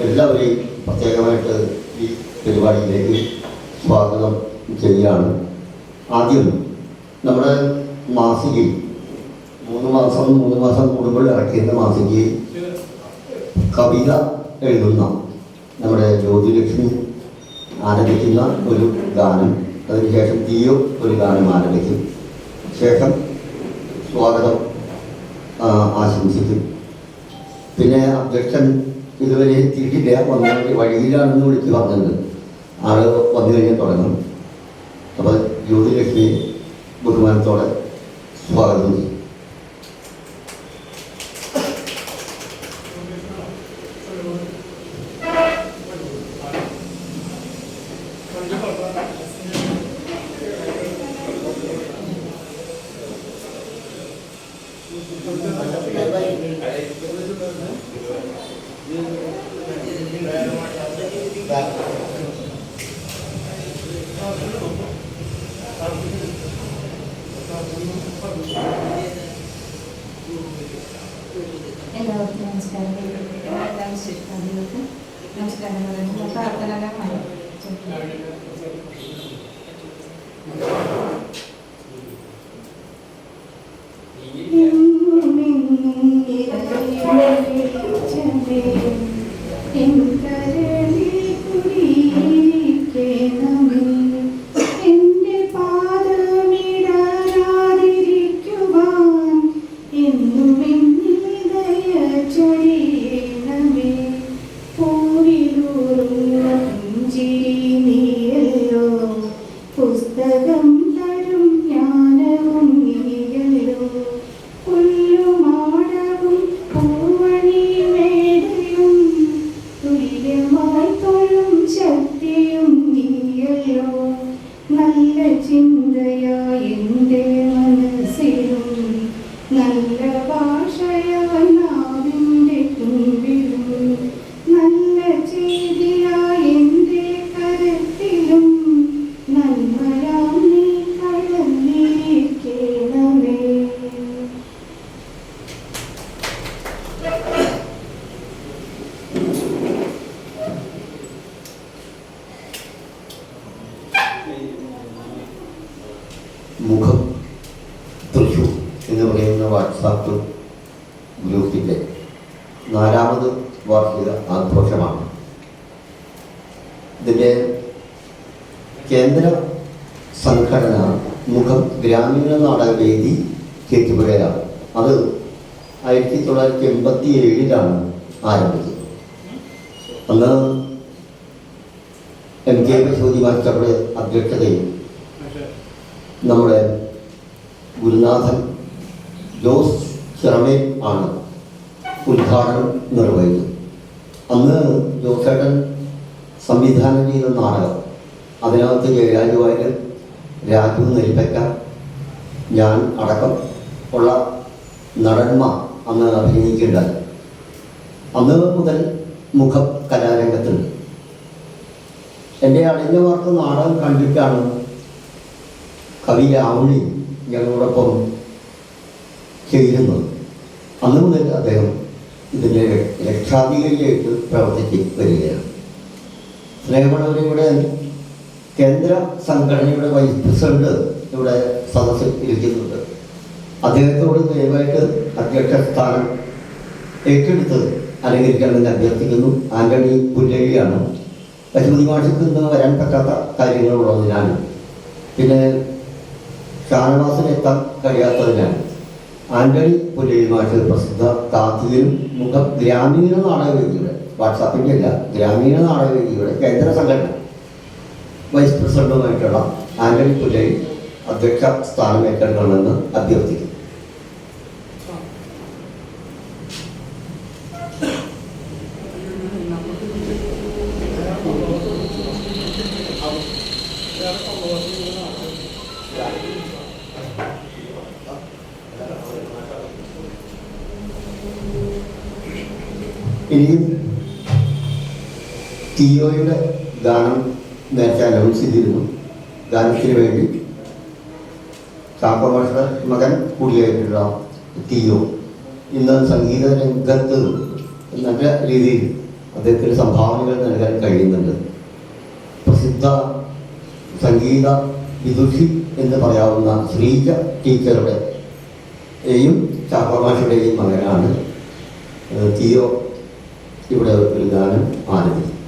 എല്ലാവരെയും പ്രത്യേകമായിട്ട് ഈ പരിപാടിയിലേക്ക് സ്വാഗതം ചെയ്യുകയാണ്. ആദ്യം നമ്മുടെ മാസികയിൽ മൂന്ന് മാസം മൂന്ന് മാസം കൂടുമ്പോൾ ഇറക്കിയിരുന്ന മാസികയിൽ കവിത എഴുതുന്ന നമ്മുടെ ജ്യോതിലക്ഷ്മി ആരംഭിക്കുന്ന ഒരു ഗാനം അതിനുശേഷം തീയോ ഒരു ഗാനം ആരംഭിക്കും. ശേഷം സ്വാഗതം ആശംസിക്കും. പിന്നെ അധ്യക്ഷൻ ഇതുവരെ എത്തിയിട്ടില്ല. വന്നാൽ വഴിയിലാണെന്ന് വിളിച്ച് പറഞ്ഞത് ആൾ വന്നു കഴിഞ്ഞാൽ തുടങ്ങും. അപ്പോൾ ജ്യോതിലക്ഷ്മി ബഹുമാനത്തോടെ സ്വാഗതം ചെയ്യും. നമസ്കാരം എല്ലാ നമസ്കാരം നമസ്കാരം പറയുന്നു നല്ല ഭാഷയായി നാവിന്റെ തുമ്പിലും. നല്ല ചെയ്തിയായി എന്റെ കരത്തിലും. നന്മയാം നീ കടന്നിരിക്കണമേ മുഖം വാട്സാപ്പ് ഗ്രൂപ്പിന്റെ നാലാമത് വാർഷിക ആഘോഷമാണ്. ഇതിന്റെ കേന്ദ്ര സംഘടന മുഖം ഗ്രാമീണ നാടകവേദി ചേറ്റുപുഴയിലാണ് അത് ആയിരത്തി തൊള്ളായിരത്തി എൺപത്തി ഏഴിലാണ് ആരംഭിച്ചത്. അന്ന് എം കെ പ്രസൂതി മാസ്റ്ററുടെ അധ്യക്ഷതയിൽ നമ്മുടെ ഗുരുനാഥൻ ജോസ് ചിറമേ ആണ് ഉദ്ഘാടനം നിർവഹിച്ചത്. അന്ന് ജോസേട്ടൻ സംവിധാനം ചെയ്ത നാടകം. അതിനകത്ത് ജയരാജ് വാര്യർ രാജു നെൽപ്പറ്റ ഞാൻ അടക്കം ഉള്ള നടന്മാർ അന്ന് അഭിനയിക്കേണ്ടത് അന്ന് മുതൽ മുഖം കലാരംഗത്തുണ്ട്. എന്റെ അടിഞ്ഞമാർക്ക് നാടകം കണ്ടിട്ടാണ് കവി രാവണി ഞങ്ങളോടൊപ്പം ചേരുന്നത് അന്ന് മുതൽ അദ്ദേഹം ഇതിന്റെ രക്ഷാധികാരിയായിട്ട് പ്രവർത്തിച്ച് വരികയാണ്. സ്നേഹമുള്ളവരെ ഇവിടെ കേന്ദ്ര സംഘടനയുടെ വൈസ് പ്രസിഡന്റ് ഇവിടെ സദസ്സിൽ ഇരിക്കുന്നുണ്ട്. അദ്ദേഹത്തോട് ദയവായിട്ട് അധ്യക്ഷ സ്ഥാനം ഏറ്റെടുത്ത് അലങ്കരിക്കണമെന്ന് അഭ്യർത്ഥിക്കുന്നു. ആന്റണി പുല്ലഴിയാണ് പശുപതി മാഷക്ക് നിന്ന് വരാൻ പറ്റാത്ത കാര്യങ്ങളുള്ളതിനാണ് പിന്നെ ഷാനവാസിന് എത്താൻ കഴിയാത്തതിനാൽ ആന്റണി പുല്ലഴി മാഷ് പ്രസിദ്ധ കാത്തികനും മുഖ ഗ്രാമീണ നാടകവേദിയുടെ വാട്സാപ്പിന്റെ അല്ല ഗ്രാമീണ നാടകവേദിയുടെ കേന്ദ്ര സംഘടന വൈസ് പ്രസിഡന്റുമായിട്ടുള്ള ആന്റണി പുല്ലഴി അധ്യക്ഷ സ്ഥാനം ഏറ്റെടുക്കണമെന്ന് അഭ്യർത്ഥിക്കുന്നു. ഇനിയും ടിഒയുടെ ഗാനം നേരത്തെ അനൗൺസ് ചെയ്തിരുന്നു. ഗാനത്തിന് വേണ്ടി ചാക്കോമാഷയുടെ മകൻ കൂടിയായിട്ടുള്ള ടിഒ. ഇന്ന് സംഗീത രംഗത്ത് നല്ല രീതിയിൽ അദ്ദേഹത്തിന് സംഭാവനകൾ നൽകാൻ കഴിയുന്നുണ്ട്. പ്രസിദ്ധ സംഗീത വിദുഷി എന്ന് പറയാവുന്ന ശ്രീജ ടീച്ചറുടെ യും ചാക്കോമാഷയുടെയും മകനാണ് തിയോ ഇവിടെ ഒരു ഗാനം ആലപിച്ചത്